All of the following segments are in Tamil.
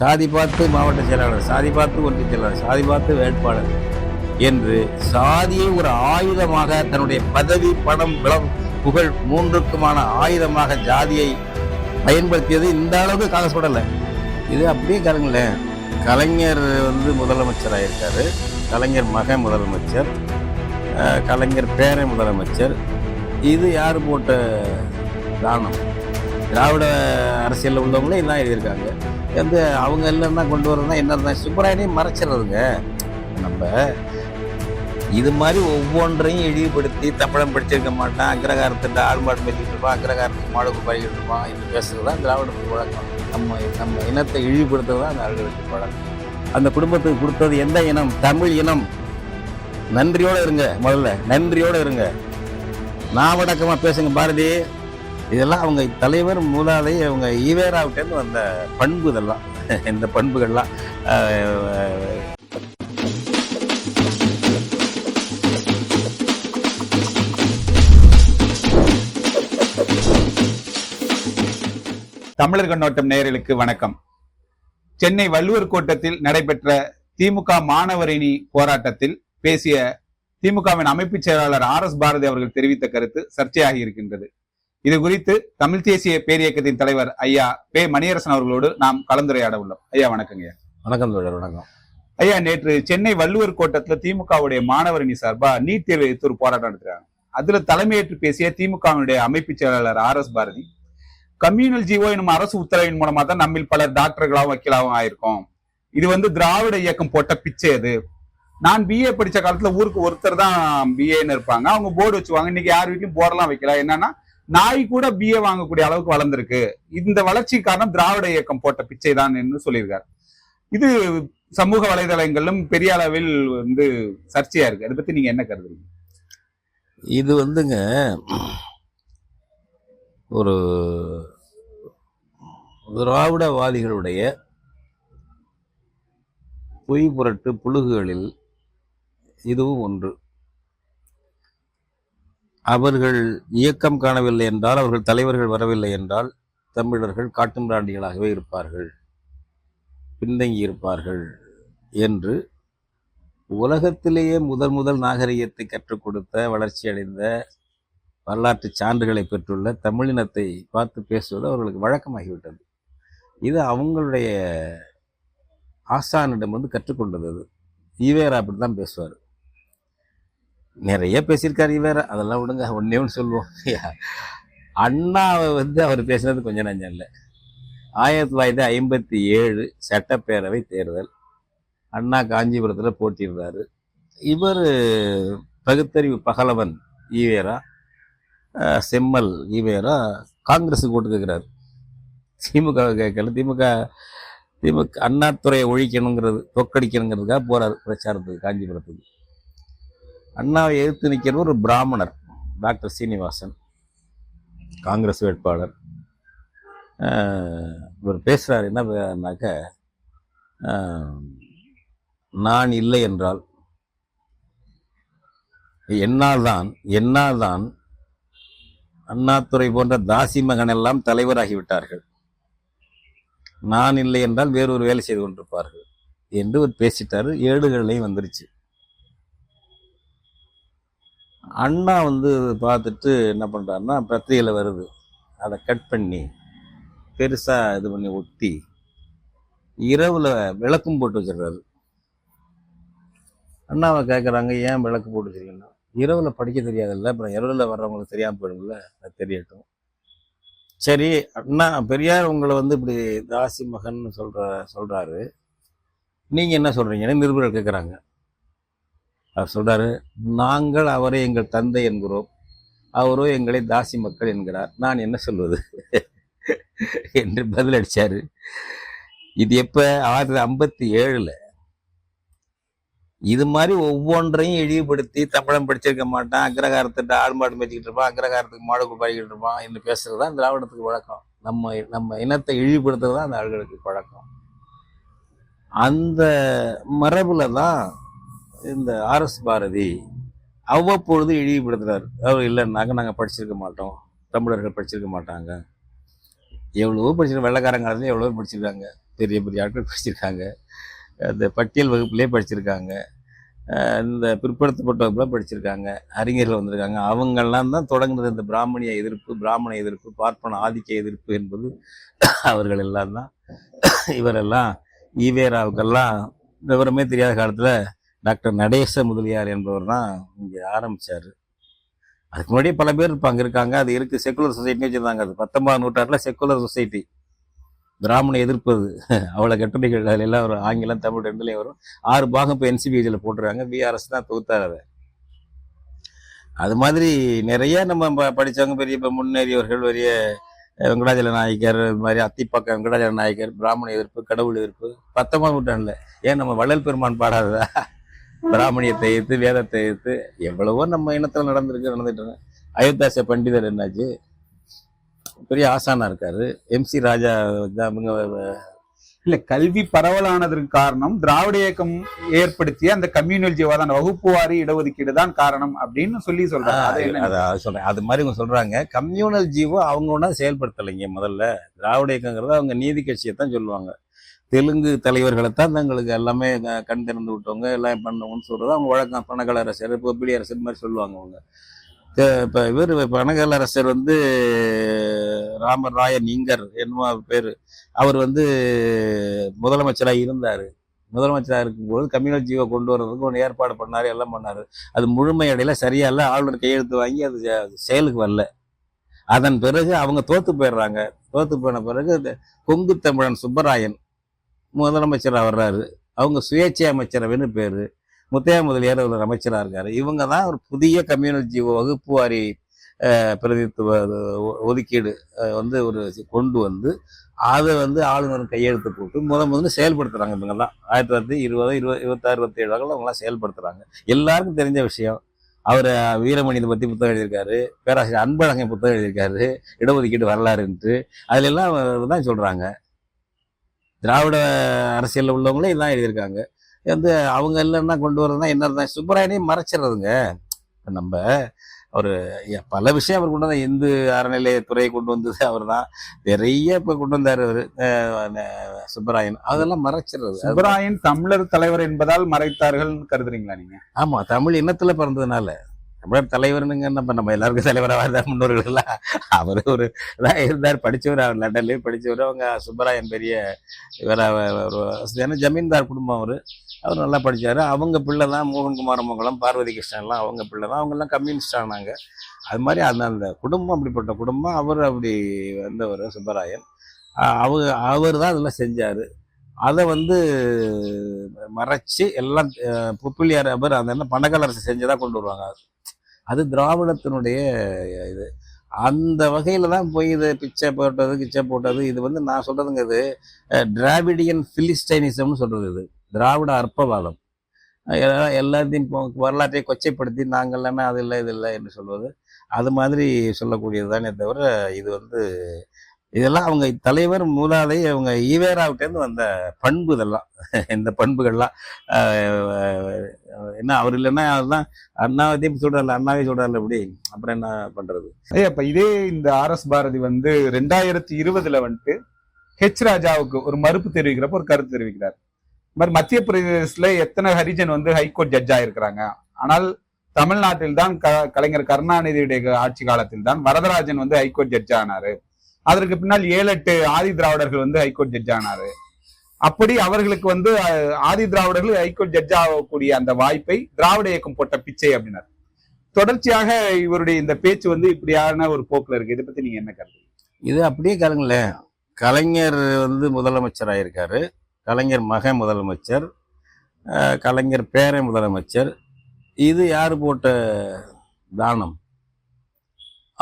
சாதி பார்த்து மாவட்ட செயலாளர் சாதி பார்த்து ஒன்றிய செயலாளர் சாதி பார்த்து வேட்பாளர் என்று சாதியை ஒரு ஆயுதமாக தன்னுடைய பதவி பணம் விளம் புகழ் மூன்றுக்குமான ஆயுதமாக ஜாதியை பயன்படுத்தியது இந்த அளவுக்கு காங்கிரஸ் இது அப்படியே கருங்களேன் கலைஞர் வந்து முதலமைச்சராக இருக்காரு கலைஞர் மகன் முதலமைச்சர் கலைஞர் பேரன் முதலமைச்சர். இது யார் போட்ட தானம் திராவிட அரசியலில் உள்ளவங்களே இதான் எழுதியிருக்காங்க. வந்து அவங்க இல்லைன்னா கொண்டு வரதுனா என்ன தான் சுப்பராயனையும் மறைச்சிடுறதுங்க. நம்ம இது மாதிரி ஒவ்வொன்றையும் இழிவுபடுத்தி தமிழன் படிச்சிருக்க மாட்டான். அக்ரகாரத்திட்ட ஆள்மாடு பேசிக்கிட்டு இருப்பான். அக்ரகாரத்துக்கு மாடுக்கு பழகிட்டு இருப்பான். இது பேசுறது தான் திராவிடத்துக்கு வழக்கம். நம்ம நம்ம இனத்தை இழிவுபடுத்துறது தான் அந்த ஆளுகளுக்கு வழக்கம். அந்த குடும்பத்துக்கு கொடுத்தது எந்த இனம்? தமிழ் இனம். நன்றியோடு இருங்க முதல்ல. நன்றியோடு இருங்க. நாவடக்கமா பேசுங்க பாரதி. இதெல்லாம் அவங்க தலைவர் மூலாலை அவங்க ஈவேராவிட்டேருந்து வந்த பண்பு இதெல்லாம். இந்த பண்புகள்லாம் தமிழர் கண்ணோட்டம் நேயர்களுக்கு வணக்கம். சென்னை வள்ளுவர் கோட்டத்தில் நடைபெற்ற திமுக மாணவரணி போராட்டத்தில் பேசிய திமுகவின் அமைப்பு செயலாளர் ஆர் எஸ் பாரதி அவர்கள் தெரிவித்த கருத்து சர்ச்சையாகி இருக்கின்றது. இது குறித்து தமிழ் தேசிய பேரியக்கத்தின் தலைவர் ஐயா பே மணியரசன் அவர்களோடு நாம் கலந்துரையாட உள்ளோம். ஐயா வணக்கங்க. ஐயா. வணக்கம் தோழர் வணக்கம். ஐயா நேற்று சென்னை வள்ளுவர் கோட்டத்துல திமுகவுடைய மாணவரணி சார்பா நீட் தேர்வு எதிர்த்து ஒரு போராட்டம் நடத்துறாங்க அதுல தலைமையேற்று பேசிய திமுகவினுடைய அமைப்பு செயலாளர் R S Bharathi communal GO எனும் அரசு உத்தரவின் மூலமா தான் நம்மில் பலர் டாக்டர்களாகவும் வக்கீலாகவும் ஆயிருக்கோம். இது வந்து திராவிட இயக்கம் போட்ட பிச்சை அது. நான் பிஏ படிச்ச காலத்துல ஊருக்கு ஒருத்தர் தான் பிஏன்னு இருப்பாங்க. அவங்க போர்டு வச்சுவாங்க இன்னைக்கு யார் வீட்லயும் போர்டெல்லாம் வைக்கல. என்னன்னா நாய் கூட பிஏ வாங்கக்கூடிய அளவுக்கு வளர்ந்திருக்கு. இந்த வளர்ச்சி காரணம் திராவிட இயக்கம் போட்ட பிச்சை தான் என்று சொல்லியிருக்காரு. இது சமூக வலைதளங்களிலும் பெரிய அளவில் வந்து சர்ச்சையா இருக்கு. அதை பத்தி நீங்க என்ன கருதுறீங்க? இது வந்துங்க ஒரு திராவிடவாதிகளுடைய பொய் புரட்டு புழுகுகளில் இதுவும் ஒன்று. அவர்கள் இயக்கம் காணவில்லை என்றால் அவர்கள் தலைவர்கள் வரவில்லை என்றால் தமிழர்கள் காட்டுமிராண்டிகளாகவே இருப்பார்கள். பின்தங்கி இருப்பார்கள் என்று உலகத்திலேயே முதல் முதல் நாகரிகத்தை கற்றுக் கொடுத்த வளர்ச்சி அடைந்த வரலாற்று சான்றுகளை பெற்றுள்ள தமிழினத்தை பார்த்து பேசுவது அவர்களுக்கு வழக்கமாகிவிட்டது. இது அவங்களுடைய ஆசானிடம் வந்து கற்றுக்கொண்டது அது. ஈவேரா அப்படி தான் பேசுவார். நிறைய பேசியிருக்காரு ஈவேரா அதெல்லாம் விடுங்க ஒன்றே ஒன்று சொல்லுவோம். அண்ணாவை வந்து அவர் பேசுனது கொஞ்சம் நஞ்சம் இல்லை. ஆயிரத்தி தொள்ளாயிரத்தி ஐம்பத்தி ஏழு சட்டப்பேரவை தேர்தல். அண்ணா காஞ்சிபுரத்தில் போட்டியிருந்தார் இவர் பகுத்தறிவு பகலவன் ஈவேரா செம்மல் ஈவேரா காங்கிரஸுக்கு ஓட்டு கேட்குறாரு திமுக கேட்கல. திமுக திமுக அண்ணாத்துறையை ஒழிக்கணுங்கிறது தோக்கடிக்கணுங்கிறதுக்காக போகிறார் பிரச்சாரத்துக்கு காஞ்சிபுரத்துக்கு. அண்ணாவை எதிர்த்து நிற்கிறவர் ஒரு பிராமணர் டாக்டர் சீனிவாசன் காங்கிரஸ் வேட்பாளர். இவர் பேசுகிறார் என்னன்னாக்க நான் இல்லை என்றால் என்னால் தான் என்னால் தான் அண்ணாத்துறை போன்ற தாசி மகன் எல்லாம் தலைவராகி விட்டார்கள் நான் இல்லை என்றால் வேறொரு வேலை செய்து கொண்டிருப்பார்கள் என்று ஒரு பேசிட்டாரு. ஏடுகள்லையும் வந்துருச்சு. அண்ணா வந்து பார்த்துட்டு என்ன பண்ணுறாருன்னா பத்திரிகையில் வருது. அதை கட் பண்ணி பெருசாக இது பண்ணி ஒட்டி இரவில் விளக்கும் போட்டு வச்சிடுறாரு அண்ணாவை கேட்குறாங்க ஏன் விளக்கு போட்டு வச்சிருக்கீங்கன்னா இரவில் படிக்க தெரியாதுல்ல அப்புறம் இரவில் வர்றவங்களுக்கு தெரியாமல் போயிடும்ல அது தெரியட்டும். சரி அண்ணா பெரியார் உங்களை வந்து இப்படி தாசி மகன் சொல்கிற சொல்கிறாரு நீங்கள் என்ன சொல்கிறீங்கன்னு நிருபர்கள் கேட்குறாங்க அவர் சொல்றாரு நாங்கள் அவரை எங்கள் தந்தை என்கிறோம். அவரோ எங்களை தாசி மக்கள் என்கிறார். நான் என்ன சொல்வது? என்று பதிலடித்தார் இது எப்ப? ஆயிரத்தி ஐம்பத்தி ஏழுல. இது மாதிரி ஒவ்வொன்றையும் இழிவுபடுத்தி தமிழம் படிச்சிருக்க மாட்டான் அக்ரகாரத்திட்ட ஆடு மாடு மேய்ச்சிக்கிட்டு இருப்பான் அக்ரகாரத்துக்கு மாடு பாடிக்கிட்டு இருப்பான் என்று பேசுறது தான் திராவிடத்துக்கு வழக்கம். நம்ம நம்ம இனத்தை இழிவுபடுத்துறது தான் அந்த ஆளுகளுக்கு பழக்கம் அந்த மரபில் தான் இந்த ஆர்எஸ் பாரதி அவ்வப்பொழுது இழிவுபடுத்துறாரு. அவர் இல்லைன்னாக்க நாங்கள் படிச்சிருக்க மாட்டோம். தமிழர்கள் படிச்சிருக்க மாட்டாங்க. எவ்வளவோ படிச்சிருக்க வெள்ளக்காரங்க காலத்துல எவ்வளவோ படிச்சிருக்காங்க. பெரிய பெரிய ஆட்கள் படிச்சிருக்காங்க. அந்த பட்டியல் வகுப்புலேயே படிச்சிருக்காங்க. இந்த பிற்படுத்தப்பட்ட வகுப்புல படிச்சிருக்காங்க. அறிஞர்கள் வந்திருக்காங்க. அவங்கெல்லாம் தான் தொடங்குனது. இந்த பிராமணிய எதிர்ப்பு பிராமண எதிர்ப்பு பார்ப்பன ஆதிக்க எதிர்ப்பு என்பது அவர்கள் எல்லாம் தான். இவரெல்லாம் ஈவேராவுக்கெல்லாம் விவரமே தெரியாத காலத்தில் டாக்டர் நடேச முதலியார் என்பவர் தான் இங்கே ஆரம்பிச்சார். அதுக்கு முன்னாடியே பல பேர் இப்போ அங்கே இருக்காங்க. அது இருக்குது செக்குலர் சொசைட்டி வச்சுருந்தாங்க. அது பத்தொன்பதாம் நூற்றாண்டில் செக்குலர் சொசைட்டி பிராமண எதிர்ப்பு அது. அவ்வளோ கட்டுரைகள் அதில் எல்லாம் வரும். ஆங்கிலம் தமிழ் ரெண்டுலேயும் வரும். ஆறு பாகம் இப்போ என்சிபிஹெச்சில் போட்டுருக்காங்க. விஆர்எஸ் தான் தொகுத்தார் அதை. அது மாதிரி நிறைய நம்ம ப- படிச்சவங்க பெரிய இப்போ முன்னேறியவர்கள் பெரிய வெங்கடாஜல நாயக்கர் இது மாதிரி அத்திப்பக்கம் வெங்கடாஜல நாயக்கர் பிராமண எதிர்ப்பு கடவுள் எதிர்ப்பு பத்தொன்பதாம் நூற்றாண்டில். ஏன் நம்ம வள்ளல் பெருமான் பாடாததா? பிராமணியத்தை எதிர்த்து வேதத்தை எதிர்த்து எவ்வளவோ நம்ம இனத்துல நடந்திருக்கு நடந்துட்டு இருக்கு. அயோத்தியாச பண்டிதர் என்னாச்சு? பெரிய ஆசானா இருக்காரு. எம்சி ராஜா அவங்க இல்ல கல்வி பரவலானதற்கு காரணம் திராவிட இயக்கம் ஏற்படுத்திய அந்த கம்யூனல் ஜீவாதான் வகுப்புவாரி இடஒதுக்கீடு தான் காரணம் அப்படின்னு சொல்லி சொல்றாங்க சொல்றேன். அது மாதிரி இவங்க சொல்றாங்க. கம்யூனல் ஜீவோ அவங்க ஒன்றா செயல்படுத்தலைங்க முதல்ல. திராவிட இயக்கங்கிறத அவங்க நீதி கட்சியை தான் சொல்லுவாங்க. தெலுங்கு தலைவர்களை தான் தங்களுக்கு எல்லாமே கண் திறந்து விட்டவங்க எல்லாம் பண்ணவங்கன்னு சொல்கிறது அவங்க வழக்கம். பணக்கால அரசர் பொப்பிலி அரசர் மாதிரி சொல்லுவாங்க அவங்க. இப்போ இவர் பணக்கால அரசர் வந்து ராமர் ராய நீங்கர் என்னமோ பேர். அவர் வந்து முதலமைச்சராக இருந்தார். முதலமைச்சராக இருக்கும்போது கம்யூனல் ஜீவோ கொண்டு வர்றதுக்கு ஒன்று ஏற்பாடு பண்ணார் எல்லாம் பண்ணாரு. அது முழுமையடையில சரியா இல்லை ஆளுநர் கையெழுத்து வாங்கி அது செயலுக்கு வரல. அதன் பிறகு அவங்க தோத்து போயிடுறாங்க. தோத்து போன பிறகு இந்த கொங்கு தமிழன் சுப்பராயன் முதலமைச்சராக வர்றாரு அவங்க சுயேட்சை அமைச்சரவைன்னு பேர். முத்தையா முதலியார் ஒரு அமைச்சராக இருக்கார். இவங்க தான் ஒரு புதிய கம்யூனல் ஜீவோ வகுப்பு வாரி பிரதித்துவ ஒ- ஒதுக்கீடு வந்து ஒரு கொண்டு வந்து அதை வந்து ஆளுநர் கையெழுத்து போட்டு முத முதல்ல செயல்படுத்துகிறாங்க இவங்கெல்லாம் ஆயிரத்தி தொள்ளாயிரத்தி இருபது இருபது இருபத்தாறு இருபத்தேழு வகையில் அவங்களாம் செயல்படுத்துகிறாங்க எல்லாருக்கும் தெரிஞ்ச விஷயம். அவர் வீரமணியை பற்றி புத்தகம் எழுதியிருக்காரு. பேராசிரியர் அன்பழகன் புத்தகம் எழுதியிருக்காரு. இடஒதுக்கீடு வரலாறுன்ட்டு. அதிலெல்லாம் அவர் தான் சொல்கிறாங்க திராவிட அரசியல்ல உள்ளவங்களே இதான் எழுதியிருக்காங்க. வந்து அவங்க இல்லைன்னா கொண்டு வரதுனா என்ன சுப்பராயனையும் மறைச்சிடுறதுங்க. இப்ப நம்ம ஒரு பல விஷயம் அவர் கொண்டு வந்த இந்து அறநிலையத்துறையை கொண்டு வந்தது அவர் தான் நிறைய இப்ப கொண்டு வந்தார் அவர். சுப்பராயன். அதெல்லாம் மறைச்சிடுறது. சுப்பராயன் தமிழர் தலைவர் என்பதால் மறைத்தார்கள் கருதுறீங்களா நீங்க? ஆமா தமிழ் இனத்துல பிறந்ததுனால. தமிழர் தலைவர்னுங்க நம்ம நம்ம எல்லாருக்கும் தலைவராக இருந்தார் முன்னோர்கள் எல்லாம் அவர் ஒரு இதாக இருந்தார் படித்தவர் அவர் லண்டன்லேயும் படித்தவர் அவங்க சுப்பராயன் பெரிய இவர் ஒரு வசதியான ஜமீன்தார் குடும்பம் அவர். அவர் நல்லா படித்தார் அவங்க பிள்ளை தான் மோகன்குமார் மங்கலம் பார்வதி கிருஷ்ணன்லாம் அவங்க பிள்ளை தான் அவங்கெல்லாம் கம்யூனிஸ்ட் ஆனாங்க. அது மாதிரி அந்த அந்த குடும்பம் அப்படிப்பட்ட குடும்பம். அவர் அப்படி வந்தவர் சுப்பராயன். அவர் அவர் தான் அதெல்லாம் செஞ்சார். அதை வந்து மறைச்சு எல்லாம் புப்பிலியார் அவர் அந்த என்ன பணக்கால அரசு செஞ்சதா கொண்டு வருவாங்க. அது திராவிடத்தினுடைய இது. அந்த வகையில் தான் போய் இது பிச்சை போட்டது கிச்சை போட்டது. இது வந்து நான் சொல்கிறதுங்கிறது இது டிராவிடியன் பிலிஸ்டைனிசம்னு சொல்கிறது இது. திராவிட அற்பவாதம். எல்லாத்தையும் இப்போ வரலாற்றை கொச்சைப்படுத்தி நாங்கள்லாம் அது இல்லை இது இல்லை என்று சொல்வது. அது மாதிரி சொல்லக்கூடியது தானே தவிர இது வந்து இதெல்லாம் அவங்க தலைவர் மூலாதை அவங்க ஈவேராவிட்டேருந்து வந்த பண்பு இதெல்லாம். இந்த பண்புகள்லாம் என்ன அவர் இல்லைன்னா அதுதான் அண்ணாவதே சொல்றாருல அண்ணாவே சொல்றாருல அப்படி அப்புறம் என்ன பண்றது? ஏய் அப்ப இதே இந்த ஆர் எஸ் பாரதி வந்து ரெண்டாயிரத்தி இருபதுல வந்துட்டு ஹெச் ராஜாவுக்கு ஒரு மறுப்பு தெரிவிக்கிறப்ப ஒரு கருத்து தெரிவிக்கிறார். இந்த மாதிரி மத்திய பிரதேசத்துல எத்தனை ஹரிஜன் வந்து ஹைகோர்ட் ஜட்ஜா இருக்கிறாங்க ஆனால் தமிழ்நாட்டில் தான் க- கலைஞர் கருணாநிதியுடைய ஆட்சி காலத்தில் தான் வரதராஜன் வந்து ஹைகோர்ட் ஜட்ஜ் ஆனாரு. அதற்கு பின்னால் ஏழு எட்டு ஆதி திராவிடர்கள் வந்து ஹைகோர்ட் ஜட்ஜ் ஆனாரு. அப்படி அவர்களுக்கு வந்து ஆதி திராவிடர்கள் ஹைகோர்ட் ஜட்ஜ் ஆகக்கூடிய அந்த வாய்ப்பை திராவிட இயக்கம் போட்ட பிச்சை அப்படின்னார். தொடர்ச்சியாக இவருடைய இந்த பேச்சு வந்து இப்படியான ஒரு போக்குல இருக்கு. இதை பத்தி நீங்க என்ன கருத்து இது அப்படியே கேளுங்களேன் கலைஞர் வந்து முதலமைச்சர் ஆயிருக்காரு கலைஞர் மகன் முதலமைச்சர். கலைஞர் பேரன் முதலமைச்சர். இது யார் போட்ட தானம்?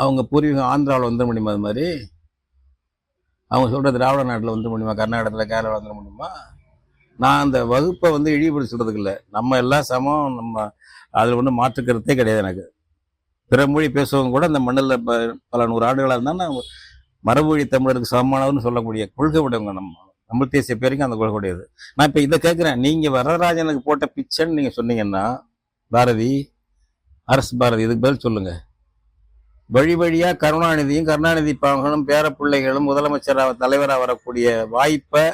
அவங்க பூர்வீகம் ஆந்திராவில் வந்த முடியுமா அது மாதிரி அவங்க சொல்கிற திராவிட நாட்டில் வந்து முடியுமா? கர்நாடகத்தில் கேரளா வந்துட முடியுமா? நான் அந்த வகுப்பை வந்து இழிவுபடுத்தி இல்லை நம்ம எல்லாம் சமம். நம்ம அதில் ஒன்றும் மாற்றுக்கிறதே கிடையாது எனக்கு. பிற மொழி பேசுவவங்க கூட அந்த மண்ணில் பல நூறு ஆண்டுகளாக இருந்தால் நான் மரபொழி தமிழருக்கு சமமானவர்னு சொல்லக்கூடிய கொள்கை உடையவங்க நம்ம. தமிழ் தேசிய பேருக்கு அந்த கொள்கை உடையது. நான் இப்போ இதை கேட்குறேன். நீங்கள் வரராஜனுக்கு போட்ட பிச்சைன்னு நீங்கள் சொன்னீங்கன்னா பாரதி அரசு பாரதி இதுக்கு பதில் சொல்லுங்கள் வழி வழியாக கருணாநிதியும் கருணாநிதி மகனும் பேர பிள்ளைகளும் முதலமைச்சராக தலைவராக வரக்கூடிய வாய்ப்பை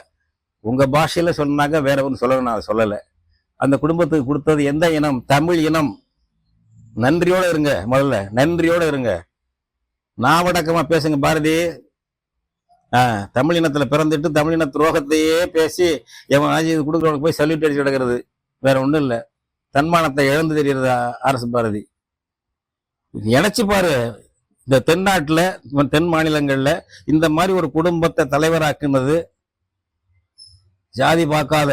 உங்க பாஷையில சொன்னாங்க வேற ஒன்று சொல்லணும் நான் சொல்லலை. அந்த குடும்பத்துக்கு கொடுத்தது எந்த இனம்? தமிழ் இனம். நன்றியோட இருங்க முதல்ல. நன்றியோட இருங்க. நாவடக்கமா பேசுங்க பாரதி. ஆ, தமிழ் இனத்துல பிறந்துட்டு தமிழ் இன துரோகத்தையே பேசி எவன் ஆஜி கொடுக்குறவனுக்கு போய் சல்யூட் அடிச்சு கிடக்கிறது. வேற ஒன்றும் இல்லை. தன்மானத்தை இழந்து தெரிகிறது அரசு பாரதி. நினைச்சு பாரு. இந்த தென்னாட்டில் தென் மாநிலங்களில் இந்த மாதிரி ஒரு குடும்பத்தை தலைவராக்குனது ஜாதி பார்க்காத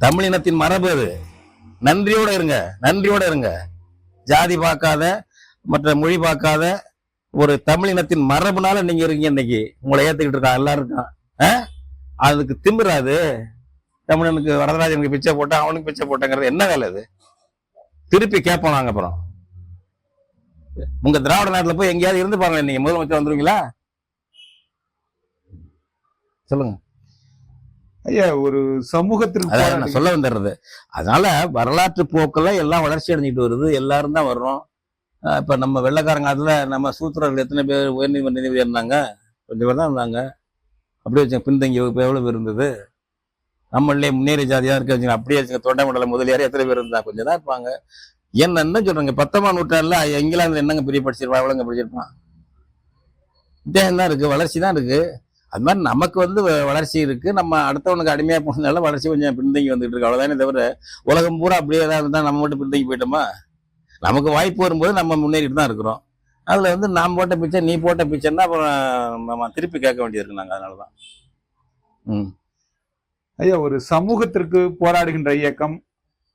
தமிழினத்தின் மரபு அது. நன்றியோட இருங்க நன்றியோட இருங்க. ஜாதி பார்க்காத மற்ற மொழி பார்க்காத ஒரு தமிழினத்தின் மரபுனால நீங்க இருக்கீங்க இன்னைக்கு. உங்களை ஏத்துக்கிட்டு இருக்கான் எல்லாரும் இருக்கான் ஆ? அதுக்கு திமிராது. தமிழனுக்கு வரதராஜனுக்கு பிச்சை போட்டா அவனுக்கு பிச்சை போட்டாங்கிறது என்ன வேலை அது? திருப்பி கேட்போம் நாங்க அப்புறம். உங்க திராவிட நாட்டுல போய் எங்கேயாவது இருந்து பாருங்க நீங்க முதலமைச்சர் வந்துருவீங்களா? சொல்லுங்க. ஐயா ஒரு சமூகத்திற்கு நான் சொல்ல வந்துடுறது அதனால வரலாற்று போக்குல எல்லாம் வளர்ச்சி அடைஞ்சிட்டு வருது. எல்லாரும் தான் வர்றோம். இப்ப நம்ம வெள்ளக்காரங்க அதுல நம்ம சூத்திரர்கள் எத்தனை பேர் உயர்நீதிமன்ற நீதிபதி இருந்தாங்க? கொஞ்சம் பேர் தான் இருந்தாங்க. அப்படியே வச்சுங்க பின்தங்கிய வகுப்பு எவ்வளவு பேர் இருந்தது? நம்மளே முன்னேறிய ஜாதியா இருக்க. வச்சுங்க அப்படியே வச்சுங்க தொண்டை மண்டல முதலியார் எத்தனை பேர் இருந்தா? கொஞ்சம் தான் இருப்பாங்க. என்ன என்ன சொல்றாங்க. பத்தொன்பதாம் நூற்றாண்டுல இங்கிலாந்துல என்னங்க பெரிய படிச்சிருப்பா? எவ்வளோங்க படிச்சிருப்பான் வித்தியாசம் தான் இருக்கு. வளர்ச்சி தான் இருக்கு. அது மாதிரி நமக்கு வந்து வ- வளர்ச்சி இருக்கு. நம்ம அடுத்தவனுக்கு அடிமையாக போனதுனால வளர்ச்சி கொஞ்சம் பின்தங்கி வந்துட்டு இருக்கு. அவ்வளோதானே தவிர உலகம் பூரா அப்படியே தான் இருந்தால் நம்ம மட்டும் பின்தங்கி போயிட்டோமா? நமக்கு வாய்ப்பு வரும்போது நம்ம முன்னேறிட்டு தான் இருக்கிறோம். அதில் வந்து நான் போட்ட பிச்சை நீ போட்ட பிச்சைன்னா அப்புறம் நம்ம திருப்பி கேட்க வேண்டியிருக்கு அதனால் தான் ம். ஐயா ஒரு சமூகத்திற்கு போராடுகின்ற இயக்கம்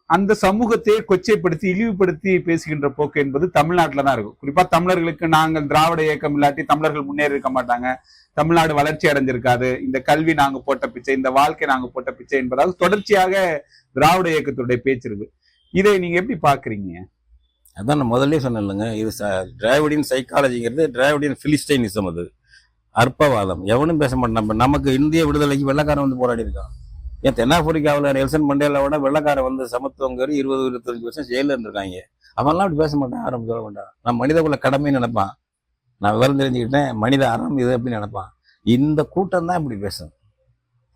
அந்த சமூகத்தையே கொச்சைப்படுத்தி இழிவுபடுத்தி பேசுகின்ற போக்கு என்பது தமிழ்நாட்டில தான் இருக்கும். குறிப்பா தமிழர்களுக்கு நாங்கள் திராவிட இயக்கம் இல்லாட்டி தமிழர்கள் முன்னேறி இருக்க மாட்டாங்க. தமிழ்நாடு வளர்ச்சி அடைஞ்சிருக்காது. இந்த கல்வி நாங்க போட்ட பிச்சை இந்த வாழ்க்கை நாங்க போட்ட பிச்சை என்பதாக தொடர்ச்சியாக திராவிட இயக்கத்துடைய பேச்சு இருக்கு இதை நீங்க எப்படி பாக்குறீங்க அதான் நான் முதல்ல சொன்னேன் இல்லைங்க இது டிராவிடின் சைக்காலஜிங்கிறது டிராவிடின் பிலிஸ்டைனிசம் அது. அற்பவாதம். எவனும் பேச மாட்டான். நம்ம- நமக்கு இந்திய விடுதலைக்கு வெள்ளக்காரன் வந்து போராடி இருக்கான் ஏன் தென்னாப்பிரிக்காவில் நெல்சன் மண்டேலாவோட வெள்ளக்காரன் வந்து சமத்துவங்கிற இருபது இருபத்தஞ்சு வருஷம் ஜெயிலில் இருந்திருக்காங்க. அவன்லாம் அப்படி பேச மாட்டான் ஆரம்பம் சொல்ல மாட்டான். நான் மனித குல கடமைன்னு நினைப்பான். நான் விவரம் தெரிஞ்சுக்கிட்டேன் மனித அறம் இது அப்படின்னு நினைப்பான். இந்த கூட்டம் தான் இப்படி பேசும்.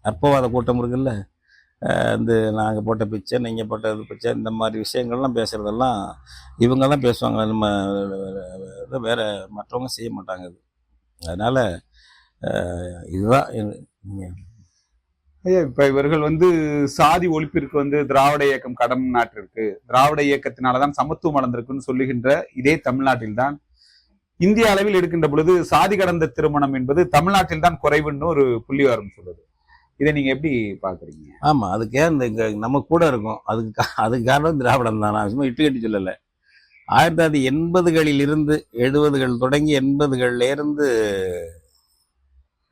அற்பவாத கூட்டம் இருக்குல்ல. இந்த நாங்கள் போட்ட பிச்சை நீங்கள் போட்ட இது பிச்சை இந்த மாதிரி விஷயங்கள்லாம் பேசுறதெல்லாம் இவங்க தான் பேசுவாங்க. நம்ம இதை வேறு மற்றவங்க செய்ய மாட்டாங்க இது. அதனால் இதுதான் இப்ப இவர்கள் வந்து சாதி ஒழிப்பிற்கு வந்து திராவிட இயக்கம் கடம் நாட்டிற்கு திராவிட இயக்கத்தினாலதான் சமத்துவம் வளர்ந்திருக்குன்னு சொல்லுகின்ற இதே தமிழ்நாட்டில்தான் இந்திய அளவில் எடுக்கின்ற பொழுது சாதி கடந்த திருமணம் என்பது தமிழ்நாட்டில் தான் குறைவுன்னு ஒரு புள்ளிவாரம் சொல்லுது. இதை நீங்க எப்படி பாக்குறீங்க ஆமா அதுக்கு ஏன் இந்த நம்ம கூட இருக்கும். அதுக்கு அதுக்கு காரணம் திராவிடம் தான். நான் சும்மா இட்டு கட்டி சொல்லலை. ஆயிரத்தி தொள்ளாயிரத்தி எண்பதுகளில் இருந்து எழுபதுகள் தொடங்கி எண்பதுகள்ல இருந்து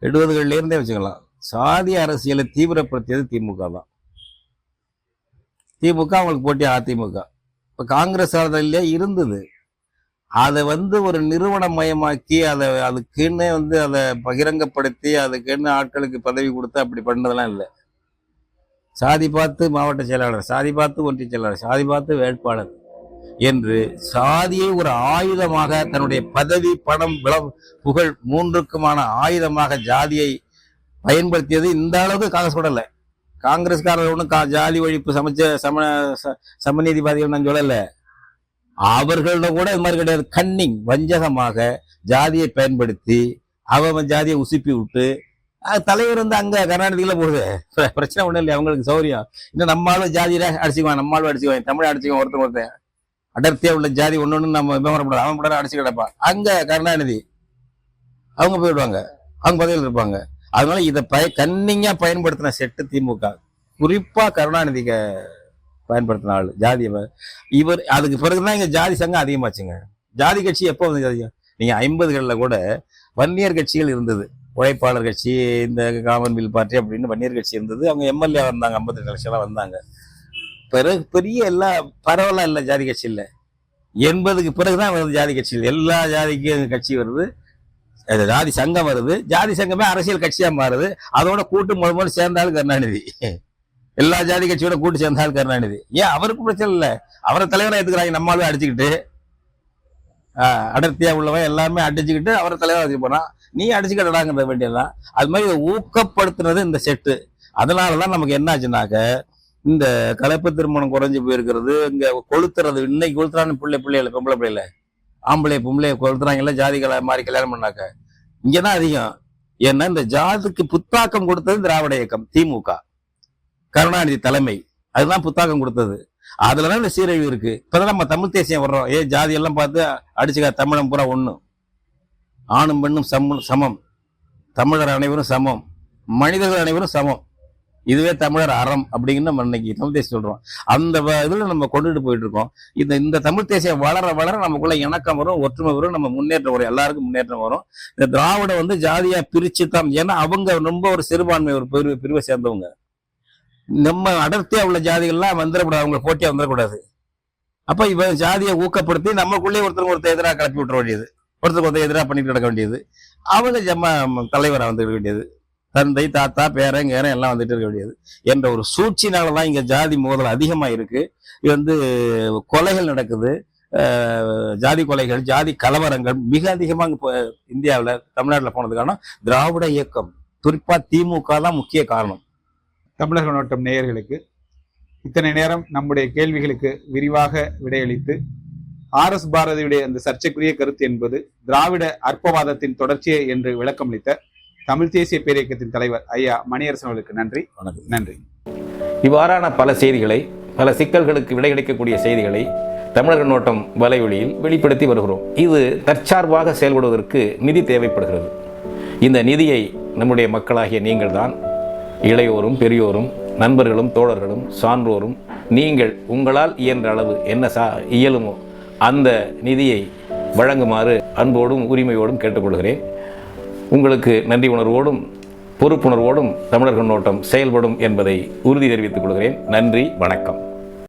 எழுபதுகள்ல இருந்தே வச்சுக்கலாம். சாதி அரசியலை தீவிரப்படுத்தியது திமுக தான். திமுக அவங்களுக்கு போட்டி அதிமுக. இப்ப காங்கிரஸ் ஆதரவுலயே இருந்தது. அதை வந்து ஒரு நிறுவனமயமாக்கி அதை அதுக்குன்னு வந்து அதை பகிரங்கப்படுத்தி அதுக்குன்னு ஆட்களுக்கு பதவி கொடுத்து அப்படி பண்ணதெல்லாம் இல்லை. சாதி பார்த்து மாவட்ட செயலாளர் சாதி பார்த்து ஒன்றிய செயலாளர் சாதி பார்த்து வேட்பாளர் என்று சாதியை ஒரு ஆயுதமாக தன்னுடைய பதவி பணம் விளம் புகழ் மூன்றுக்குமான ஆயுதமாக ஜாதியை பயன்படுத்தியது இந்த அளவுக்கு காங்கிரஸ் கூட இல்லை காங்கிரஸ்காரர் ஒன்றும் கா ஜாதி ஒழிப்பு சமைச்ச சம ச- பாதி நான் சொல்லலை அவர்கள்ட கூட இது மாதிரி கிடையாது. கன்னிங் வஞ்சகமாக ஜாதியை பயன்படுத்தி அவன் ஜாதியை உசுப்பி விட்டு தலைவர் வந்து அங்க கர்நாடகத்தில் போகுது. பிரச்சனை ஒண்ணும் இல்லை அவங்களுக்கு சௌரியம். இன்னும் நம்மளும் ஜாதியில அடிச்சுக்குவான். நம்மளும் அடிச்சுக்குவான். தமிழ் அடிச்சுக்குவான் ஒருத்தர் ஒருத்தன். அடர்த்தியா உள்ள ஜாதி ஒண்ணு நம்ம விமரப்படாது அவன் கூட அடிச்சு கிடப்பான். அங்கே கருணாநிதி அவங்க போயிடுவாங்க. அவங்க பதவியில் இருப்பாங்க. அதனால இதை பய கன்னிங்கா பயன்படுத்தின செட்டு திமுக. குறிப்பா கருணாநிதிக்க பயன்படுத்தின ஆள் ஜாதி இவர் அதுக்கு பிறகுதான் இங்க ஜாதி சங்கம் அதிகமாச்சுங்க. ஜாதி கட்சி எப்போ வந்து ஜாதி நீங்க ஐம்பதுகளில் கூட வன்னியர் கட்சிகள் இருந்தது. உழைப்பாளர் கட்சி இந்த காமன்வெல்த் பார்ட்டி அப்படின்னு வன்னியர் கட்சி இருந்தது. அவங்க எம்எல்ஏ வந்தாங்க ஐம்பத்தி கட்சியெல்லாம் வந்தாங்க. பிறகு பெரிய எல்லா பரவலாம் இல்லை ஜாதி கட்சியில். எண்பதுக்கு பிறகுதான் வருது ஜாதி கட்சியில் எல்லா ஜாதிக்கும் கட்சி வருது. ஜாதி சங்கம் வருது ஜாதி சங்கமே அரசியல் கட்சியா மாறுது. அதோட கூட்டு முழு முதல் சேர்ந்தாலும் கருணாநிதி. எல்லா ஜாதி கட்சியோட கூட்டு சேர்ந்தாலும் கருணாநிதி. ஏன் அவருக்கு பிரச்சனை இல்லை? அவரை தலைவரை எடுத்துக்கிறாங்க நம்மளும் அடிச்சுக்கிட்டு. ஆஹ் அடர்த்தியா உள்ளவன் எல்லாமே அடிச்சுக்கிட்டு அவரை தலைவரை வச்சு போனான் நீ அடிச்சுக்கிட்டடாங்கிறத வேண்டியதுதான். அது மாதிரி இதை ஊக்கப்படுத்துனது இந்த செட்டு. அதனால தான் நமக்கு என்னாச்சுனாக்க இந்த கலப்பு திருமணம் குறைஞ்சு போயிருக்கிறது இங்க கொளுத்துறது இன்னைக்கு கொளுத்துறான்னு பிள்ளை பிள்ளைகள பொம்பளை பிள்ளைகளை ஆம்பளை பொம்பளை கொளுத்துறாங்கல்ல ஜாதி கலை மாதிரி கல்யாணம் பண்ணாக்க? இங்கதான் அதிகம். ஏன்னா இந்த ஜாதிக்கு புத்தாக்கம் கொடுத்தது திராவிட இயக்கம் திமுக. கருணாநிதி தலைமை. அதுதான் புத்தாக்கம் கொடுத்தது. அதுலதான் இந்த சீரழிவு இருக்கு. இப்பதான் நம்ம தமிழ் தேசியம் வர்றோம். ஏ ஜாதி எல்லாம் பார்த்து அடிச்சுக்கா தமிழம் பூரா ஒண்ணு. ஆணும் பெண்ணும் சமம் சமம். தமிழர் அனைவரும் சமம். மனிதர்கள் அனைவரும் சமம். இதுவே தமிழர் அறம் அப்படின்னு நம்ம இன்னைக்கு தமிழ் தேசியம் சொல்றோம். அந்த வ- இதுல நம்ம கொண்டுட்டு போயிட்டு இருக்கோம். இந்த இந்த தமிழ் தேசியம் வளர வளர நமக்குள்ள இணக்கம் வரும் ஒற்றுமை வரும் நம்ம முன்னேற்றம் வரும் எல்லாருக்கும் முன்னேற்றம் வரும். இந்த திராவிட வந்து ஜாதியா பிரிச்சு தான் ஏன்னா அவங்க ரொம்ப ஒரு சிறுபான்மை ஒரு பிரிவு பிரிவை சேர்ந்தவங்க. நம்ம அடர்த்தியா உள்ள ஜாதிகள்லாம் வந்துடக்கூடாது அவங்க போட்டியா வந்துடக்கூடாது அப்ப இவன் ஜாதியை ஊக்கப்படுத்தி நமக்குள்ளே ஒருத்தருக்கு ஒருத்தர் எதிராக கிளப்பி விட்டுற வேண்டியது. ஒருத்தருக்கு ஒருத்தர் எதிராக பண்ணிட்டு கிடக்க வேண்டியது. அவங்க ஜம்ம தலைவராக வந்துக்க வேண்டியது. தந்தை தாத்தா பேரன் கேரன் எல்லாம் வந்துட்டு இருக்க வேண்டியது. என்ற ஒரு சூழ்ச்சினால தான் இங்க ஜாதி மோதல் அதிகமா இருக்கு. இது வந்து கொலைகள் நடக்குது. ஜாதி கொலைகள் ஜாதி கலவரங்கள் மிக அதிகமாக இப்போ இந்தியாவில் தமிழ்நாட்டில் போனதுக்கான திராவிட இயக்கம். குறிப்பாக திமுக தான் முக்கிய காரணம். தமிழக நோட்டம் நேயர்களுக்கு இத்தனை நேரம் நம்முடைய கேள்விகளுக்கு விரிவாக விடையளித்து ஆர் எஸ் பாரதியுடைய அந்த சர்ச்சைக்குரிய கருத்து என்பது திராவிட அற்பவாதத்தின் தொடர்ச்சியே என்று விளக்கமளித்த தமிழ் தேசிய பேரியக்கத்தின் தலைவர் ஐயா மணியரசன் அவர்களுக்கு நன்றி. நன்றி. இவ்வாறான பல செய்திகளை பல சிக்கல்களுக்கு விடை கிடைக்கக்கூடிய செய்திகளை தமிழக நோட்டம் வலைவெளியில் வெளிப்படுத்தி வருகிறோம். இது தற்சார்பாக செயல்படுவதற்கு நிதி தேவைப்படுகிறது. இந்த நிதியை நம்முடைய மக்களாகிய நீங்கள்தான் இளையோரும் பெரியோரும் நண்பர்களும் தோழர்களும் சான்றோரும் நீங்கள் உங்களால் இயன்ற அளவு என்ன சா இயலுமோ அந்த நிதியை வழங்குமாறு அன்போடும் உரிமையோடும் கேட்டுக்கொள்கிறேன். உங்களுக்கு நன்றி உணர்வோடும் பொறுப்புணர்வோடும் தமிழர் கண்ணோட்டம் செயல்படும் என்பதை உறுதி தெரிவித்துக் கொள்கிறேன். நன்றி வணக்கம்.